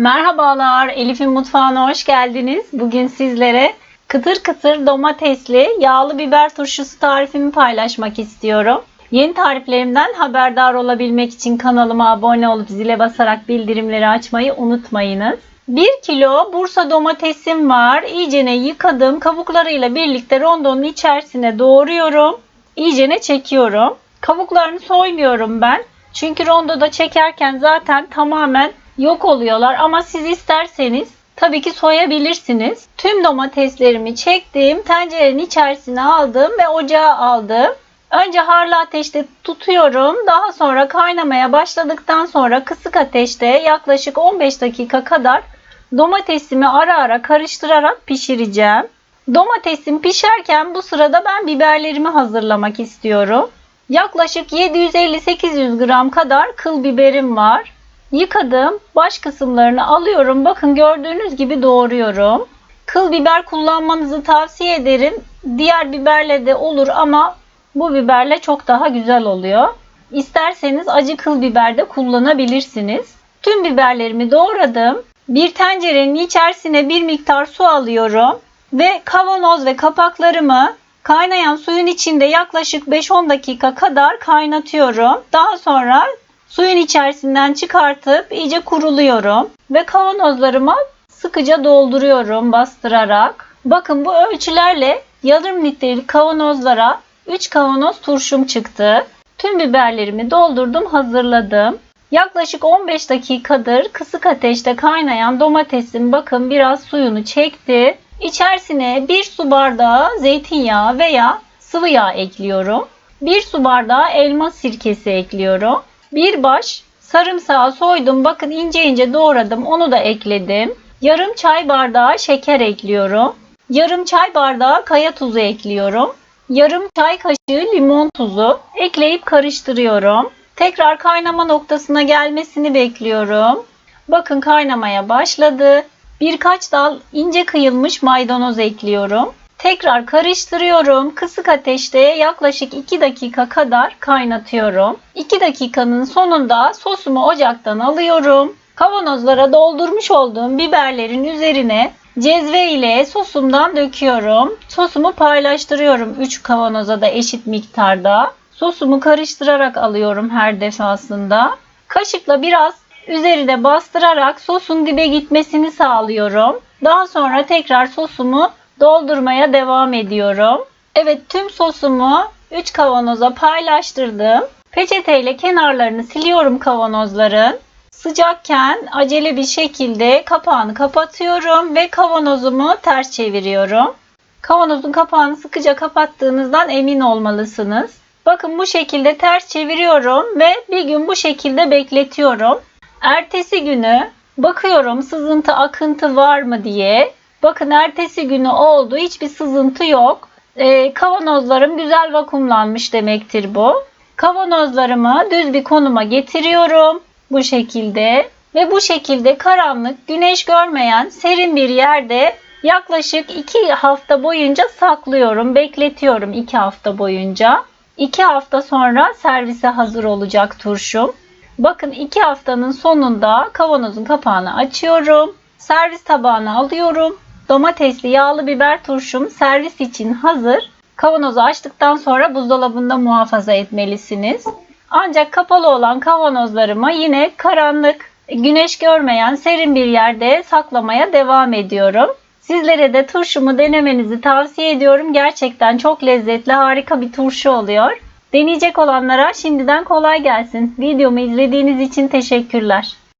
Merhabalar, Elif'in mutfağına hoş geldiniz. Bugün sizlere kıtır kıtır domatesli yağlı biber turşusu tarifimi paylaşmak istiyorum. Yeni tariflerimden haberdar olabilmek için kanalıma abone olup zile basarak bildirimleri açmayı unutmayınız. 1 kilo Bursa domatesim var. İyicene yıkadım. Kabuklarıyla birlikte rondonun içerisine doğruyorum. İyicene çekiyorum. Kabuklarını soymuyorum ben. Çünkü rondoda çekerken zaten tamamen yok oluyorlar ama siz isterseniz tabii ki soyabilirsiniz. Tüm domateslerimi çektim, tencerenin içerisine aldım ve ocağa aldım. Önce harlı ateşte tutuyorum. Daha sonra kaynamaya başladıktan sonra kısık ateşte yaklaşık 15 dakika kadar domatesimi ara ara karıştırarak pişireceğim. Domatesim pişerken bu sırada ben biberlerimi hazırlamak istiyorum. Yaklaşık 750-800 gram kadar kıl biberim var. Yıkadım. Baş kısımlarını alıyorum. Bakın gördüğünüz gibi doğruyorum. Kıl biber kullanmanızı tavsiye ederim. Diğer biberle de olur ama bu biberle çok daha güzel oluyor. İsterseniz acı kıl biber de kullanabilirsiniz. Tüm biberlerimi doğradım. Bir tencerenin içerisine bir miktar su alıyorum ve kavanoz ve kapaklarımı kaynayan suyun içinde yaklaşık 5-10 dakika kadar kaynatıyorum. Daha sonra Suyun içerisinden çıkartıp iyice kuruluyorum ve kavanozlarıma sıkıca dolduruyorum bastırarak. Bakın bu ölçülerle yarım litrelik kavanozlara 3 kavanoz turşum çıktı. Tüm biberlerimi doldurdum, hazırladım. Yaklaşık 15 dakikadır kısık ateşte kaynayan domatesim bakın biraz suyunu çekti. İçerisine 1 su bardağı zeytinyağı veya sıvı yağ ekliyorum. 1 su bardağı elma sirkesi ekliyorum. Bir baş sarımsağı soydum. Bakın ince ince doğradım. Onu da ekledim. Yarım çay bardağı şeker ekliyorum. Yarım çay bardağı kaya tuzu ekliyorum. Yarım çay kaşığı limon tuzu ekleyip karıştırıyorum. Tekrar kaynama noktasına gelmesini bekliyorum. Bakın kaynamaya başladı. Birkaç dal ince kıyılmış maydanoz ekliyorum. Tekrar karıştırıyorum. Kısık ateşte yaklaşık 2 dakika kadar kaynatıyorum. 2 dakikanın sonunda sosumu ocaktan alıyorum. Kavanozlara doldurmuş olduğum biberlerin üzerine cezve ile sosumdan döküyorum. Sosumu paylaştırıyorum 3 kavanoza da eşit miktarda. Sosumu karıştırarak alıyorum her defasında. Kaşıkla biraz üzerine bastırarak sosun dibe gitmesini sağlıyorum. Daha sonra tekrar sosumu doldurmaya devam ediyorum. Evet tüm sosumu 3 kavanoza paylaştırdım. Peçeteyle kenarlarını siliyorum kavanozların. Sıcakken acele bir şekilde kapağını kapatıyorum ve kavanozumu ters çeviriyorum. Kavanozun kapağını sıkıca kapattığınızdan emin olmalısınız. Bakın bu şekilde ters çeviriyorum ve bir gün bu şekilde bekletiyorum. Ertesi günü bakıyorum sızıntı akıntı var mı diye Bakın ertesi günü oldu. Hiçbir sızıntı yok. Ee, kavanozlarım güzel vakumlanmış demektir bu. Kavanozlarımı düz bir konuma getiriyorum. Bu şekilde. Ve bu şekilde karanlık, güneş görmeyen serin bir yerde yaklaşık 2 hafta boyunca saklıyorum. Bekletiyorum 2 hafta boyunca. 2 hafta sonra servise hazır olacak turşum. Bakın 2 haftanın sonunda kavanozun kapağını açıyorum. Servis tabağına alıyorum. Domatesli yağlı biber turşum servis için hazır. Kavanozu açtıktan sonra buzdolabında muhafaza etmelisiniz. Ancak kapalı olan kavanozlarımı yine karanlık, güneş görmeyen serin bir yerde saklamaya devam ediyorum. Sizlere de turşumu denemenizi tavsiye ediyorum. Gerçekten çok lezzetli, harika bir turşu oluyor. Deneyecek olanlara şimdiden kolay gelsin. Videomu izlediğiniz için teşekkürler.